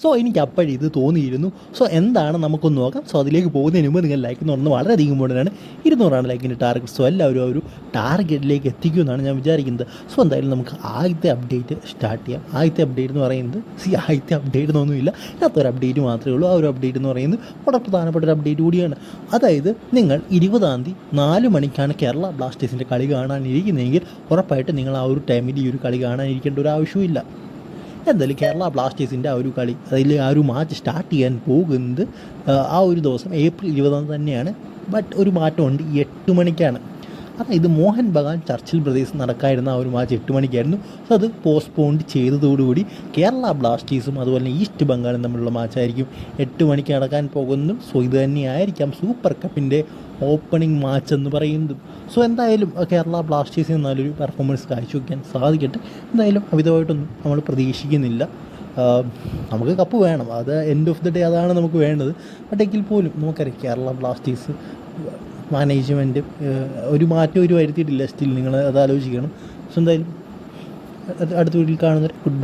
So എനിക്ക് അപ്പോഴും ഇത് തോന്നിയിരുന്നു. സോ എന്താണ് നമുക്കൊന്ന് നോക്കാം. സോ അതിലേക്ക് പോകുന്നതിന് മുമ്പ് നിങ്ങൾ ലൈക്ക് എന്ന് പറഞ്ഞാൽ വളരെയധികം ആണ് ഇരുന്നൂറാണ് ലൈക്കിന്റെ ടാർഗറ്റ് സോ എല്ലാവരും ആ ഒരു ടാർഗറ്റിലേക്ക് എത്തിക്കുമെന്നാണ് ഞാൻ വിചാരിക്കുന്നത്. സോ എന്തായാലും നമുക്ക് ആദ്യത്തെ അപ്ഡേറ്റ് സ്റ്റാർട്ട് ചെയ്യാം. ആദ്യത്തെ അപ്ഡേറ്റ് എന്ന് പറയുന്നത് സി ആദ്യത്തെ അപ്ഡേറ്റ് എന്നൊന്നുമില്ല. ഒരു അപ്ഡേറ്റ് മാത്രമേ ഉള്ളൂ. ആ ഒരു അപ്ഡേറ്റ് എന്ന് പറയുന്നത് വളരെ പ്രധാനപ്പെട്ട ഒരു അപ്ഡേറ്റ് കൂടിയാണ്. അതായത് നിങ്ങൾ ഇരുപതാം തീയതി നാല് മണിക്കാണ് കേരള ബ്ലാസ്റ്റേഴ്സിന്റെ കളി കാണാനിരിക്കുന്നതെങ്കിൽ ഉറപ്പായിട്ട് നിങ്ങൾ ആ ഒരു ടൈമിൽ ഈ ഒരു കളി കാണാനിരിക്കേണ്ട ഒരു ആവശ്യമില്ല എന്തായാലും കേരള ബ്ലാസ്റ്റേഴ്സിന്റെ ആ ഒരു കളി അതിൽ ആ ഒരു മാച്ച് സ്റ്റാർട്ട് ചെയ്യാൻ പോകുന്നത് ആ, ഒരു ദിവസം ഏപ്രിൽ ഇരുപതാം തന്നെയാണ്. ബട്ട് ഒരു മാറ്റമുണ്ട് എട്ട് മണിക്കാണ്. അതായത് മോഹൻ ബഗാൻ ചർച്ചിൽ ബ്രദേഴ്സ് നടക്കായിരുന്ന ആ ഒരു മാച്ച് എട്ട് മണിക്കായിരുന്നു. സോ അത് പോസ്റ്റ്പോണ്ട് ചെയ്തതോടുകൂടി കേരള ബ്ലാസ്റ്റേഴ്സും അതുപോലെ തന്നെ ഈസ്റ്റ് ബംഗാളും തമ്മിലുള്ള മാച്ചായിരിക്കും എട്ട് മണിക്ക് നടക്കാൻ പോകുന്നതും സോ ഇത് തന്നെയായിരിക്കാം സൂപ്പർ കപ്പിന്റെ ഓപ്പണിംഗ് മാച്ച് എന്ന് പറയുന്നതും. സോ എന്തായാലും കേരള ബ്ലാസ്റ്റേഴ്സിന് നല്ലൊരു പെർഫോമൻസ് കാഴ്ചവെക്കാൻ സാധിക്കട്ടെ. എന്തായാലും അമിതമായിട്ടൊന്നും നമ്മൾ പ്രതീക്ഷിക്കുന്നില്ല. നമുക്ക് കപ്പ് വേണം. അത് എൻഡ് ഓഫ് ദി ഡേ അതാണ് നമുക്ക് വേണ്ടത്. ബട്ട് എങ്കിൽ പോലും നമുക്കറിയാം കേരള ബ്ലാസ്റ്റേഴ്സ് മാനേജ്മെന്റ് ഒരു മാറ്റം ഒരു വരുത്തിയിട്ടില്ല. സ്റ്റിൽ നിങ്ങൾ അത് ആലോചിക്കണം. സോ എന്തായാലും അടുത്ത വീട്ടിൽ കാണുന്നവർ ഗുഡ് ബൈ